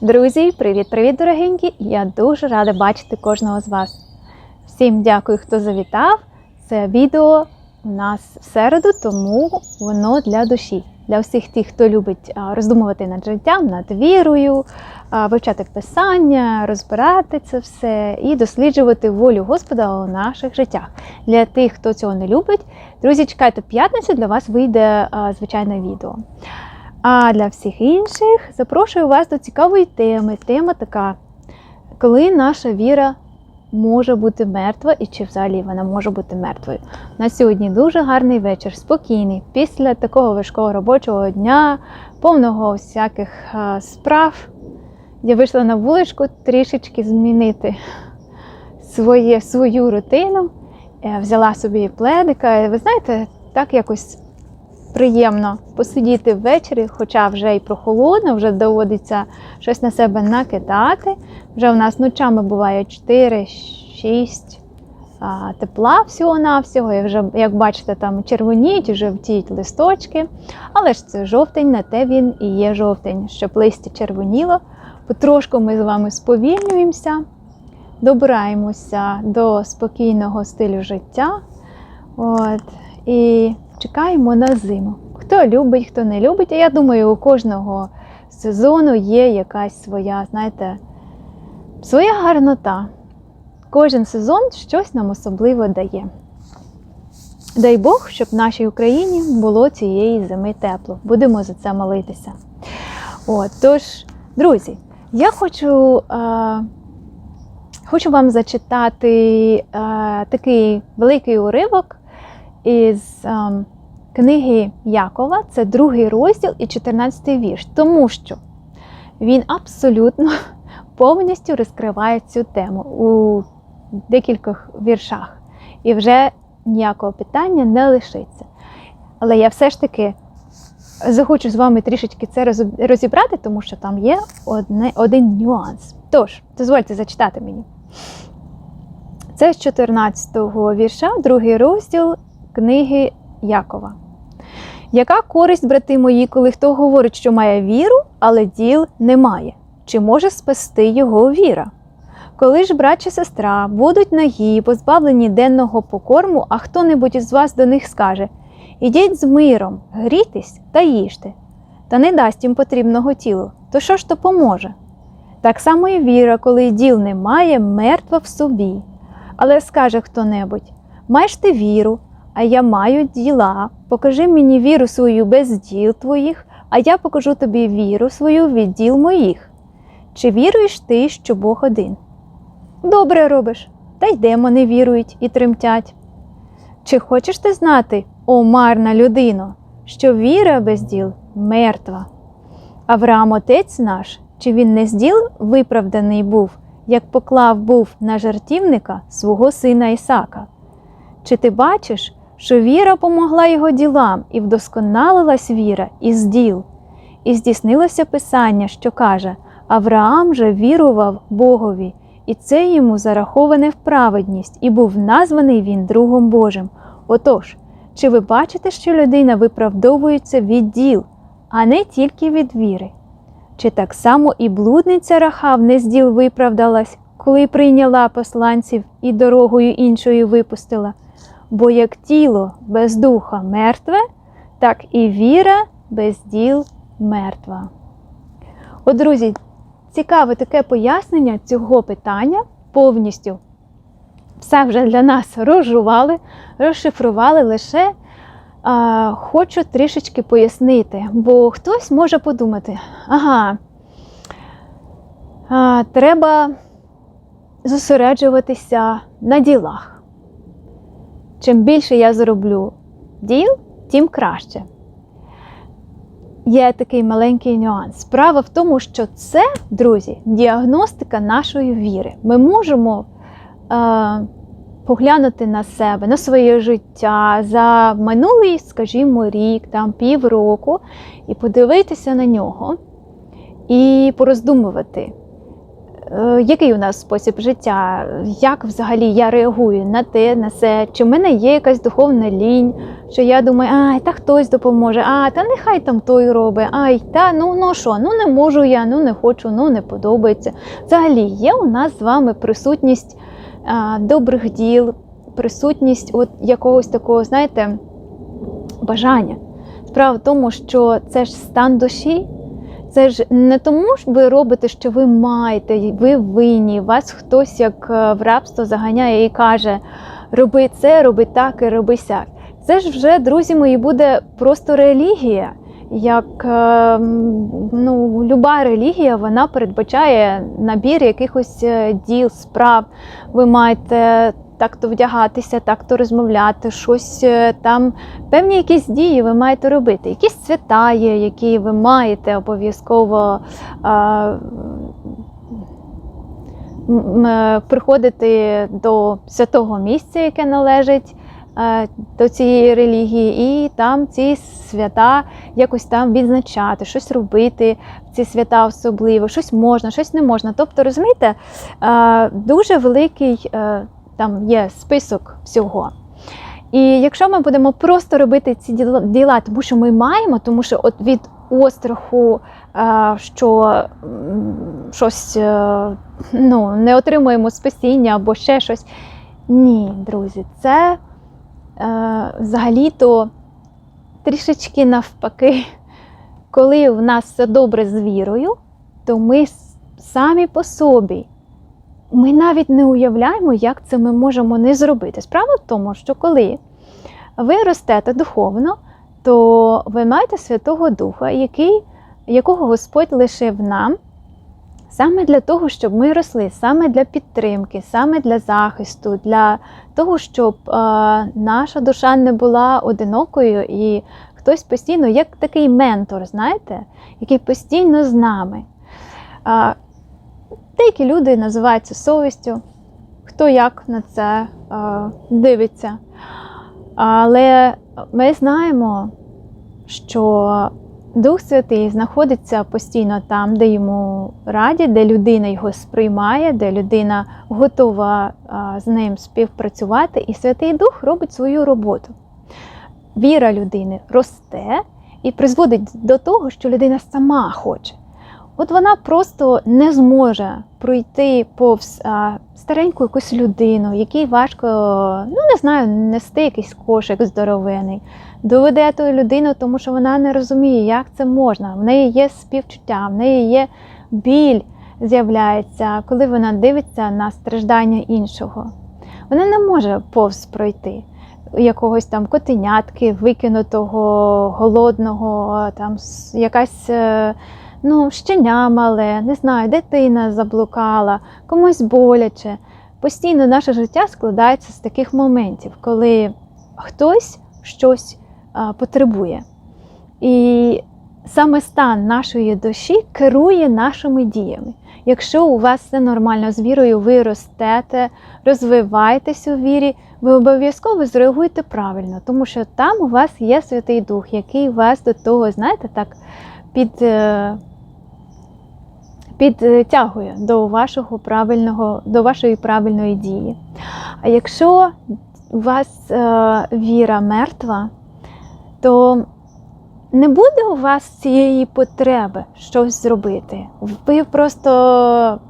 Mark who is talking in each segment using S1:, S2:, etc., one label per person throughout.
S1: Друзі, привіт-привіт, дорогенькі! Я дуже рада бачити кожного з вас. Всім дякую, хто завітав. Це відео у нас в середу, тому воно для душі. Для всіх тих, хто любить роздумувати над життям, над вірою, вивчати писання, розбирати це все і досліджувати волю Господа у наших життях. Для тих, хто цього не любить, друзі, чекайте п'ятницю, для вас вийде звичайне відео. А для всіх інших запрошую вас до цікавої теми. Тема така, коли наша віра може бути мертва і чи взагалі вона може бути мертвою. На сьогодні дуже гарний вечір, спокійний, після такого важкого робочого дня, повного всяких а, справ. Я вийшла на вуличку трішечки змінити своє, свою рутину, Е, взяла собі пледика. Ви знаєте, так якось приємно посидіти ввечері, хоча вже й прохолодно, вже доводиться щось на себе накидати. Вже у нас ночами буває 4-6 тепла всього-навсього. І вже, як бачите, там червоніють, жовтіють листочки. Але ж це жовтень, на те він і є жовтень, щоб листя червоніло. Потрошку ми з вами сповільнюємося, добираємося до спокійного стилю життя. От, і чекаємо на зиму. Хто любить, хто не любить. А я думаю, у кожного сезону є якась своя, знаєте, своя гарнота. Кожен сезон щось нам особливо дає. Дай Бог, щоб в нашій Україні було цієї зими тепло. Будемо за це молитися. От, тож, друзі, я хочу, е, хочу вам зачитати е, такий великий уривок із е, книги Якова, це другий розділ і 14 вірш, тому що він абсолютно повністю розкриває цю тему у декількох віршах. І вже ніякого питання не лишиться. Але я все ж таки захочу з вами трішечки це розібрати, тому що там є одне, один нюанс. Тож, дозвольте зачитати мені. Це з 14-го вірша, другий розділ книги Якова. Яка користь, брати мої, коли хто говорить, що має віру, але діл немає? Чи може спасти його віра? Коли ж брат чи сестра будуть нагі, позбавлені денного покорму, а хто-небудь із вас до них скаже Ідіть з миром, грійтесь та їжте, та не дасть їм потрібного тілу, то що ж то поможе? Так само і віра, коли діл немає, мертва в собі. Але скаже хто-небудь Маєш ти віру, а я маю діла. Покажи мені віру свою без діл твоїх, а я покажу тобі віру свою від діл моїх. Чи віруєш ти, що Бог один? Добре робиш, та й демони вірують і тремтять. Чи хочеш ти знати, о марна людино, що віра без діл мертва? Авраам, отець наш, чи він не з діл виправданий був, як поклав був на жартівника свого сина Ісака? Чи ти бачиш, що віра помогла його ділам, і вдосконалилась віра із діл? І здійснилося Писання, що каже: Авраам же вірував Богові, і це йому зараховане в праведність, і був названий він другом Божим. Отож, чи ви бачите, що людина виправдовується від діл, а не тільки від віри? Чи так само і блудниця Рахав не з діл виправдалась, коли прийняла посланців і дорогою іншою випустила? Бо як тіло без духа мертве, так і віра без діл мертва. От, друзі, цікаве таке пояснення цього питання повністю. Все вже для нас розжували, розшифрували лише а, хочу трішечки пояснити, бо хтось може подумати, ага, а, треба зосереджуватися на ділах. Чим більше я зроблю діл, тим краще. Є такий маленький нюанс. Справа в тому, що це, друзі, діагностика нашої віри. Ми можемо е, поглянути на себе, на своє життя за минулий, скажімо, рік, там півроку, і подивитися на нього і пороздумувати, який у нас спосіб життя, як взагалі я реагую на те, на це, чи в мене є якась духовна лінь, що я думаю, ай, та хтось допоможе, а та нехай там той робить, ай, та ну ну що, ну не можу я, ну не хочу, ну не подобається. Взагалі є у нас з вами присутність а, добрих діл, присутність от якогось такого, знаєте, бажання. Справа в тому, що це ж стан душі. Це ж не тому, що ви робите, що ви маєте, ви винні, вас хтось як е, в рабство заганяє і каже: роби це, роби так і роби сяк. Це ж вже, друзі мої, буде просто релігія. Як е, ну, люба релігія, вона передбачає набір якихось е, діл, справ. Ви маєте так-то вдягатися, так-то розмовляти, щось е, там, певні якісь дії ви маєте робити, якісь свята є, які ви маєте обов'язково е, приходити до святого місця, яке належить е, до цієї релігії, і там ці свята якось там відзначати, щось робити ці свята особливо, щось можна, щось не можна. Тобто, розумієте, дуже великий там є список всього. І якщо ми будемо просто робити ці діла- тому що ми маємо, тому що от від остраху, е, що щось е, ну, не отримуємо спасіння або ще щось. Ні, друзі, це е, взагалі-то трішечки навпаки, коли в нас все добре з вірою, то ми самі по собі. Ми навіть не уявляємо, як це ми можемо не зробити. Справа в тому, що коли ви ростете духовно, то ви маєте Святого Духа, який, якого Господь лишив нам саме для того, щоб ми росли, саме для підтримки, саме для захисту, для того, щоб е, наша душа не була одинокою і хтось постійно, як такий ментор, знаєте, який постійно з нами. Деякі люди називаються совістю, хто як на це е, дивиться. Але ми знаємо, що Дух Святий знаходиться постійно там, де йому раді, де людина його сприймає, де людина готова з ним співпрацювати, і Святий Дух робить свою роботу. Віра людини росте і призводить до того, що людина сама хоче. От вона просто не зможе пройти повз а, стареньку якусь людину, якій важко, ну не знаю, нести якийсь кошик здоровений. Доведе ту людину, тому що вона не розуміє, як це можна. В неї є співчуття, в неї є біль з'являється, коли вона дивиться на страждання іншого. Вона не може повз пройти якогось там котенятки, викинутого, голодного, там якась. Ну, щеня мале, не знаю, дитина заблукала, комусь боляче. Постійно наше життя складається з таких моментів, коли хтось щось потребує. І саме стан нашої душі керує нашими діями. Якщо у вас все нормально з вірою, ви ростете, розвиваєтесь у вірі, ви обов'язково зреагуєте правильно, тому що там у вас є Святий Дух, який вас до того, знаєте, так під, е, підтягує до вашого правильного, до вашої правильної дії. А якщо у вас е, віра мертва, то не буде у вас цієї потреби щось зробити. Ви просто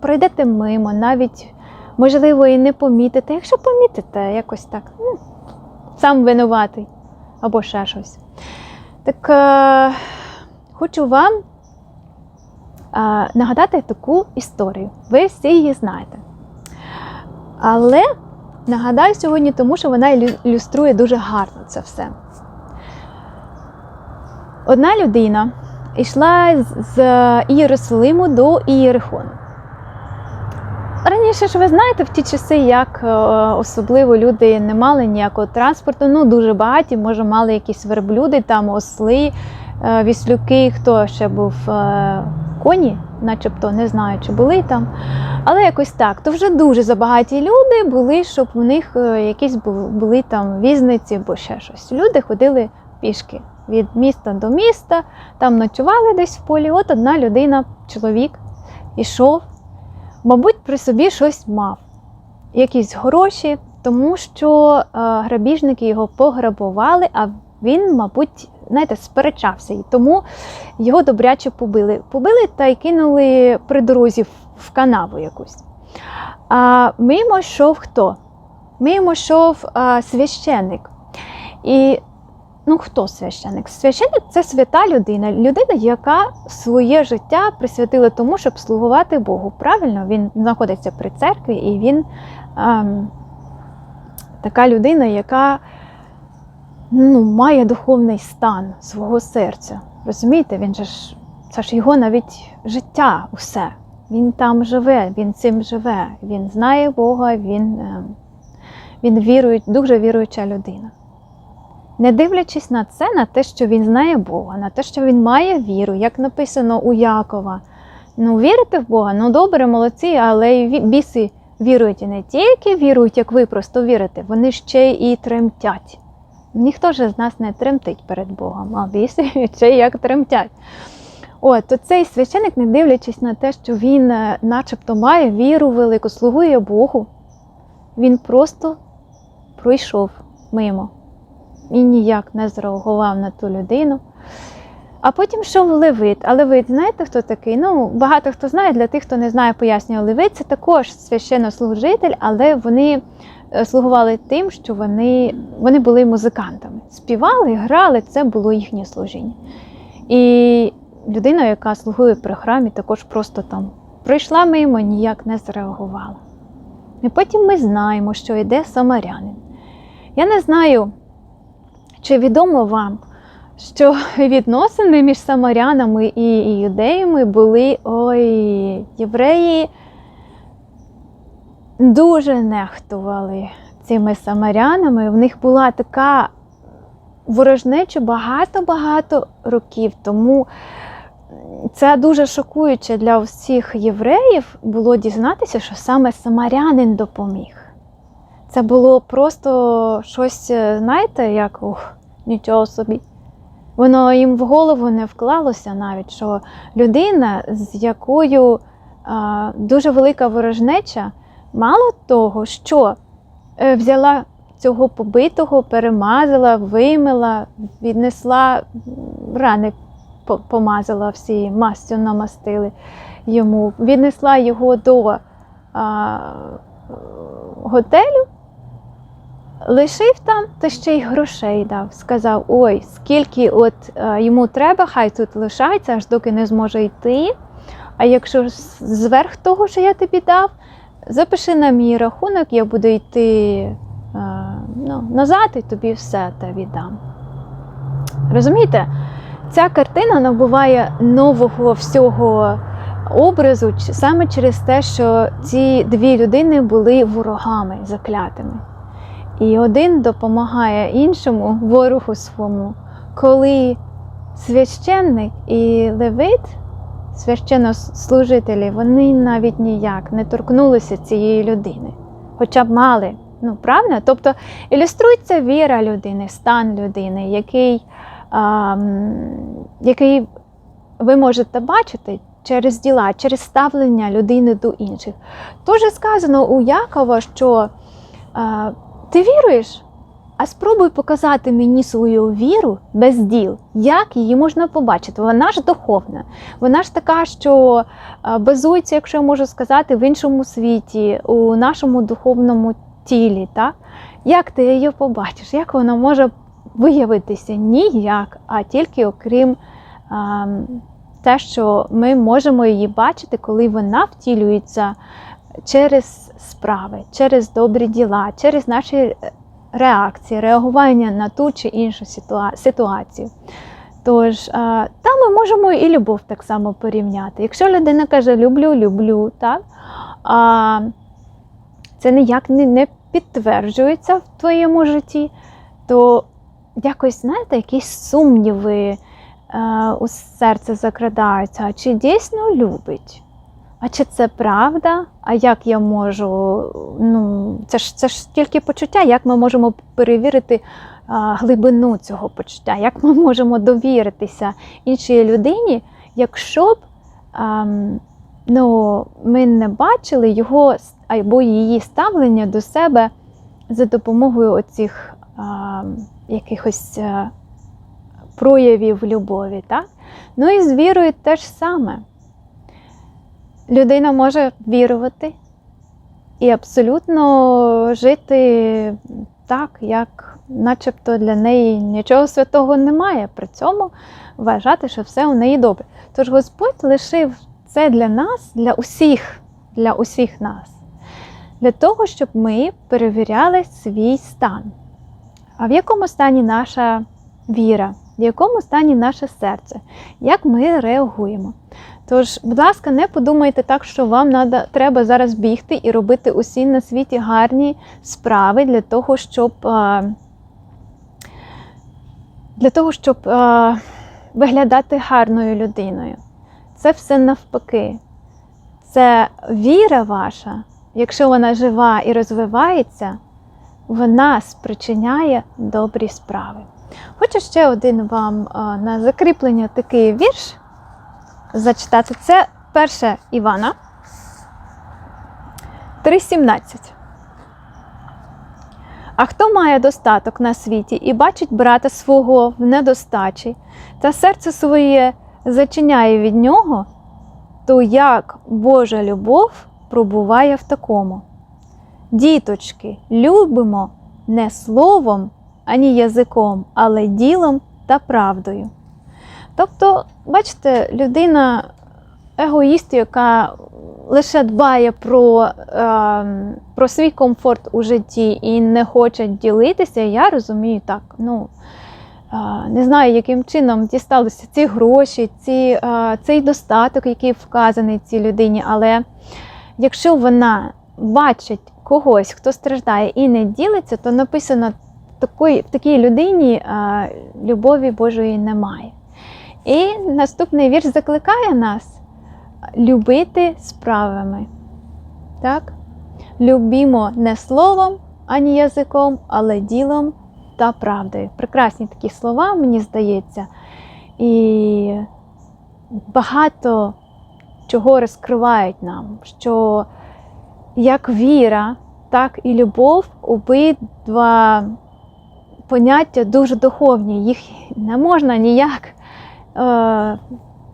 S1: пройдете мимо, навіть, можливо, і не помітите. Якщо помітите, якось так, ну, сам винуватий або ще щось. Так е, хочу вам нагадати таку історію. Ви всі її знаєте. Але нагадаю сьогодні, тому що вона ілюструє дуже гарно це все. Одна людина йшла з- Ієрусалиму до Ієрихону. Раніше ж ви знаєте, в ті часи, як е, особливо люди не мали ніякого транспорту, ну дуже багаті, може, мали якісь верблюди, там осли, віслюки, хто ще був е, коні, начебто не знаю, чи були там. Але якось так. То вже дуже забагаті люди були, щоб у них е, якісь бу- були там візниці або ще щось. Люди ходили пішки від міста до міста, там ночували десь в полі. От одна людина, чоловік, ішов мабуть, при собі щось мав, якісь гроші, тому що е, грабіжники його пограбували, а він, мабуть, знаєте, сперечався. І тому його добряче побили. Побили та й кинули при дорозі в- канаву якусь. А мимо йшов хто? Мимо йшов а, священник. І ну хто священник? Священник це свята людина, людина, яка своє життя присвятила тому, щоб слугувати Богу. Правильно, він знаходиться при церкві, і він ем, така людина, яка ну, має духовний стан свого серця. Розумієте, він же ж це ж його навіть життя, усе. Він там живе, він цим живе, він знає Бога, він, ем, він вірує, дуже віруюча людина. Не дивлячись на це, на те, що він знає Бога, на те, що він має віру, як написано у Якова. Ну, вірите в Бога? Ну добре, молодці, але й біси вірують і не тільки вірують, як ви просто вірите, вони ще і тремтять. Ніхто ж з нас не тремтить перед Богом, а біси ще як тремтять. От, то цей священик, не дивлячись на те, що він е, начебто має віру велику, слугує Богу, він просто пройшов мимо і ніяк не зреагував на ту людину. А потім йшов Левит. А Левит, знаєте, хто такий? Ну, багато хто знає, для тих, хто не знає, пояснюю, Левит це також священнослужитель, але вони е, слугували тим, що вони, вони були музикантами. Співали, грали, це було їхнє служіння. І людина, яка слугує при храмі, також просто там пройшла мимо, ніяк не зреагувала. І потім ми знаємо, що йде самарянин. Я не знаю, чи відомо вам, що відносини між самарянами і юдеями були ой, євреї дуже нехтували цими самарянами. В них була така ворожнеча багато-багато років. Тому це дуже шокуюче для всіх євреїв було дізнатися, що саме самарянин допоміг. Це було просто щось, знаєте, як ух, нічого собі. Воно їм в голову не вклалося навіть, що людина, з якою а, дуже велика ворожнеча, мало того, що е, взяла цього побитого, перемазала, вимила, віднесла рани, помазала всі мастю намастили йому, віднесла його до а, готелю, лишив там та ще й грошей дав. Сказав: ой, скільки от е, йому треба, хай тут лишається, аж доки не зможе йти. А якщо зверх того, що я тобі дав, запиши на мій рахунок, я буду йти е, ну, назад і тобі все те віддам. Розумієте? Ця картина набуває нового всього образу саме через те, що ці дві людини були ворогами заклятими. І один допомагає іншому ворогу своєму, коли священник і левит, священнослужителі, вони навіть ніяк не торкнулися цієї людини, хоча б мали. Ну, правильно? Тобто ілюструється віра людини, стан людини, який, а, який ви можете бачити через діла, через ставлення людини до інших. Тоже сказано у Якова, що ти віруєш, а спробуй показати мені свою віру без діл, як її можна побачити. Вона ж духовна, вона ж така, що базується, якщо я можу сказати, в іншому світі, у нашому духовному тілі. Так? Як ти її побачиш? Як вона може виявитися? Ніяк, а тільки окрім а, те, що ми можемо її бачити, коли вона втілюється через справи, через добрі діла, через наші реакції, реагування на ту чи іншу ситуацію. Тож, а, там ми можемо і любов так само порівняти. Якщо людина каже люблю, люблю, так? А, це ніяк не, не підтверджується в твоєму житті, то якось, знаєте, якісь сумніви е, у серце закрадаються, чи дійсно любить? А чи це правда? А як я можу? Ну, це ж це ж тільки почуття, як ми можемо перевірити а, глибину цього почуття, як ми можемо довіритися іншій людині, якщо б ам, ну, ми не бачили його або її ставлення до себе за допомогою оцих а, якихось а, проявів любові. Так? Ну і з вірою те ж саме. Людина може вірувати і абсолютно жити так, як начебто для неї нічого святого немає. При цьому вважати, що все у неї добре. Тож Господь лишив це для нас, для усіх, для усіх нас, для того, щоб ми перевіряли свій стан. А в якому стані наша віра, в якому стані наше серце, як ми реагуємо. Тож, будь ласка, не подумайте так, що вам надо, треба зараз бігти і робити усі на світі гарні справи для того, щоб, для того, щоб виглядати гарною людиною. Це все навпаки. Це віра ваша, якщо вона жива і розвивається, вона спричиняє добрі справи. Хочу ще один вам на закріплення такий вірш зачитати. Це перше Івана 3.17. А хто має достаток на світі і бачить брата свого в недостачі, та серце своє зачиняє від нього, то як Божа любов пробуває в такому. Діточки, любимо не словом, ані язиком, але ділом та правдою. Тобто, бачите, людина егоїст, яка лише дбає про, е, про свій комфорт у житті і не хоче ділитися, я розумію так. Ну, е, не знаю, яким чином дісталися ці гроші, ці, е, цей достаток, який вказаний цій людині, але якщо вона бачить когось, хто страждає і не ділиться, то написано такої, в такій людині е, любові Божої немає. І наступний вірш закликає нас любити справами. Так? Любімо не словом, ані язиком, але ділом та правдою. Прекрасні такі слова, мені здається. І багато чого розкривають нам, що як віра, так і любов обидва поняття дуже духовні. Їх не можна ніяк е,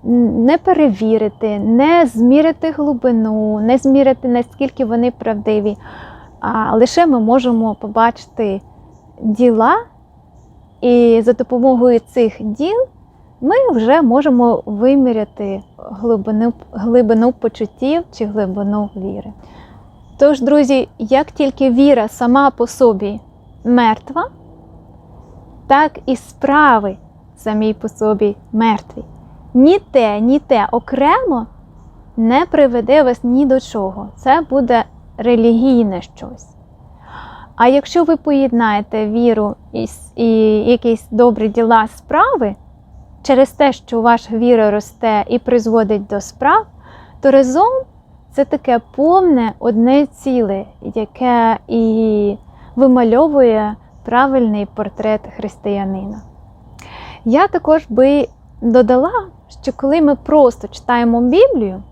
S1: не перевірити, не змірити глибину, не змірити, наскільки вони правдиві. А лише ми можемо побачити діла, і за допомогою цих діл ми вже можемо виміряти глибину, глибину почуттів чи глибину віри. Тож, друзі, як тільки віра сама по собі мертва, так і справи самі по собі мертві. Ні те, ні те окремо не приведе вас ні до чого. Це буде релігійне щось. А якщо ви поєднаєте віру і, і якісь добрі діла справи, через те, що ваша віра росте і призводить до справ, то разом це таке повне одне ціле, яке і вимальовує правильний портрет християнина. Я також би додала, що коли ми просто читаємо Біблію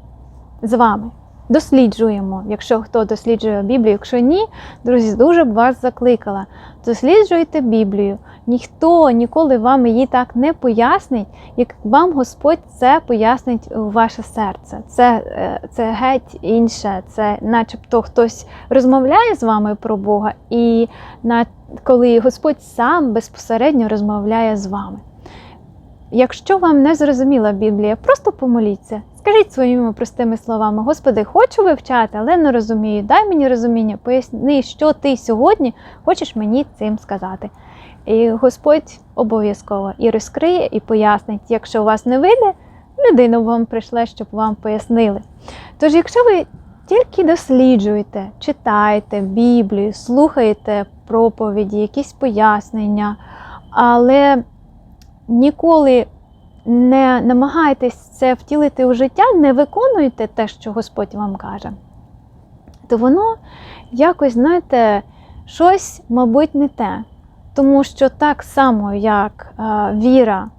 S1: з вами, досліджуємо, якщо хто досліджує Біблію, якщо ні, друзі, дуже б вас закликала. Досліджуйте Біблію. Ніхто ніколи вам її так не пояснить, як вам Господь це пояснить у ваше серце. Це, е, це геть інше, це начебто хтось розмовляє з вами про Бога, і на, коли Господь сам безпосередньо розмовляє з вами. Якщо вам не зрозуміла Біблія, просто помоліться. Скажіть своїми простими словами: Господи, хочу вивчати, але не розумію. Дай мені розуміння, поясни, що ти сьогодні хочеш мені цим сказати. І Господь обов'язково і розкриє, і пояснить, якщо у вас не вийде, людину вам прийшле, щоб вам пояснили. Тож, якщо ви тільки досліджуєте, читаєте Біблію, слухаєте проповіді, якісь пояснення, але ніколи не намагайтесь це втілити у життя, не виконуєте те, що Господь вам каже, то воно якось, знаєте, щось, мабуть, не те. Тому що так само, як е, віра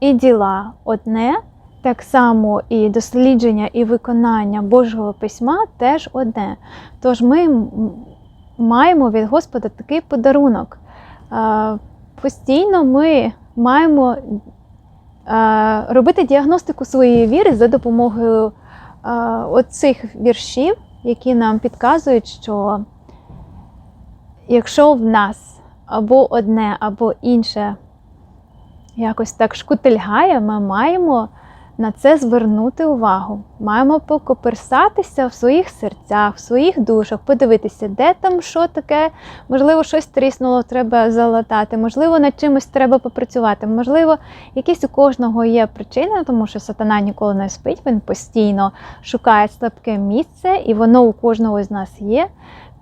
S1: і діла одне, Так само і дослідження, і виконання Божого письма теж одне. Тож ми маємо від Господа такий подарунок. Е, Постійно ми маємо е, робити діагностику своєї віри за допомогою е, оцих віршів, які нам підказують, що якщо в нас або одне, або інше якось так шкутильгає, ми маємо на це звернути увагу. Маємо покоперсатися в своїх серцях, в своїх душах, подивитися, де там що таке, можливо, щось тріснуло, треба залатати, можливо, над чимось треба попрацювати. Можливо, якісь у кожного є причина, тому що сатана ніколи не спить, він постійно шукає слабке місце, і воно у кожного з нас є.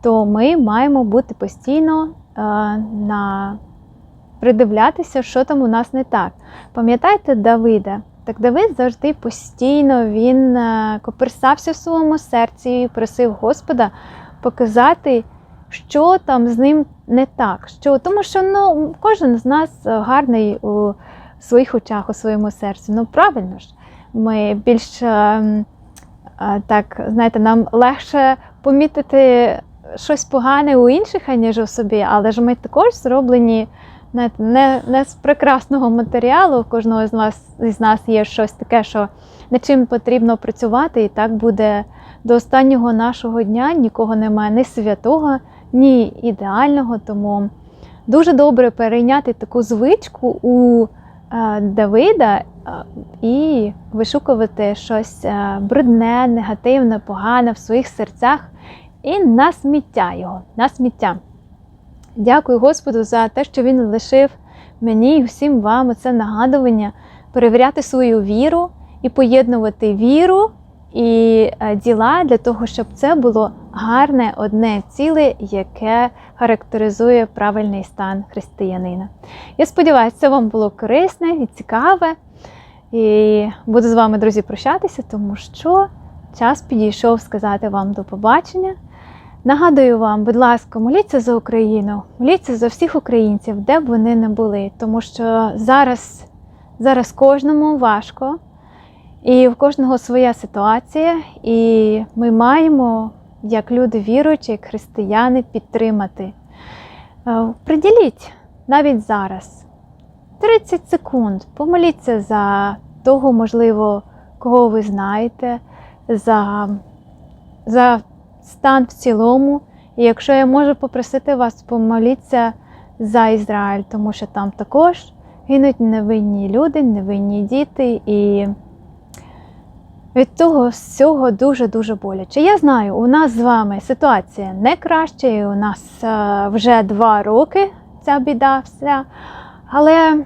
S1: То ми маємо бути постійно е, на придивлятися, що там у нас не так. Пам'ятаєте Давида? Так Давид завжди постійно він е, коперсався в своєму серці і просив Господа показати, що там з ним не так. Що, тому що ну, кожен з нас гарний у своїх очах, у своєму серці. Ну правильно ж, ми більш е, е, так, знаєте, нам легше помітити щось погане у інших, аніж у собі, але ж ми також зроблені знаєте, не, не з прекрасного матеріалу. У кожного з нас із нас є щось таке, що над чим потрібно працювати, і так буде до останнього нашого дня. Нікого немає ні святого, ні ідеального. Тому дуже добре перейняти таку звичку у е, Давида е, і вишукувати щось е, брудне, негативне, погане в своїх серцях і на сміття його, на сміття. Дякую Господу за те, що Він лишив мені і всім вам це нагадування перевіряти свою віру і поєднувати віру і е, діла для того, щоб це було гарне одне ціле, яке характеризує правильний стан християнина. Я сподіваюся, це вам було корисне і цікаве. І буду з вами, друзі, прощатися, тому що час підійшов сказати вам до побачення. Нагадую вам, будь ласка, моліться за Україну, моліться за всіх українців, де б вони не були, тому що зараз, зараз кожному важко, і в кожного своя ситуація, і ми маємо, як люди віруючі, як християни, підтримати. Е, Приділіть навіть зараз 30 секунд, помоліться за того, можливо, кого ви знаєте, за, за стан в цілому. І якщо я можу попросити вас, помоліться за Ізраїль, тому що там також гинуть невинні люди, невинні діти, і від того всього дуже-дуже боляче. Я знаю, у нас з вами ситуація не краща, і у нас е, вже два роки ця біда вся. Але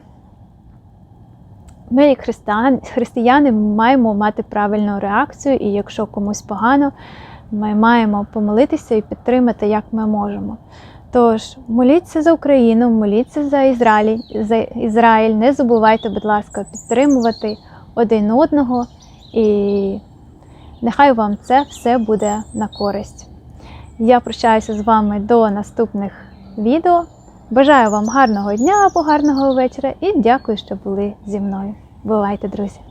S1: ми, як християни, християни, маємо мати правильну реакцію, і якщо комусь погано, ми маємо помолитися і підтримати, як ми можемо. Тож, моліться за Україну, моліться за Ізраїль, за Ізраїль. Не забувайте, будь ласка, підтримувати один одного, і нехай вам це все буде на користь. Я прощаюся з вами до наступних відео. Бажаю вам гарного дня або гарного вечора і дякую, що були зі мною. Бувайте, друзі!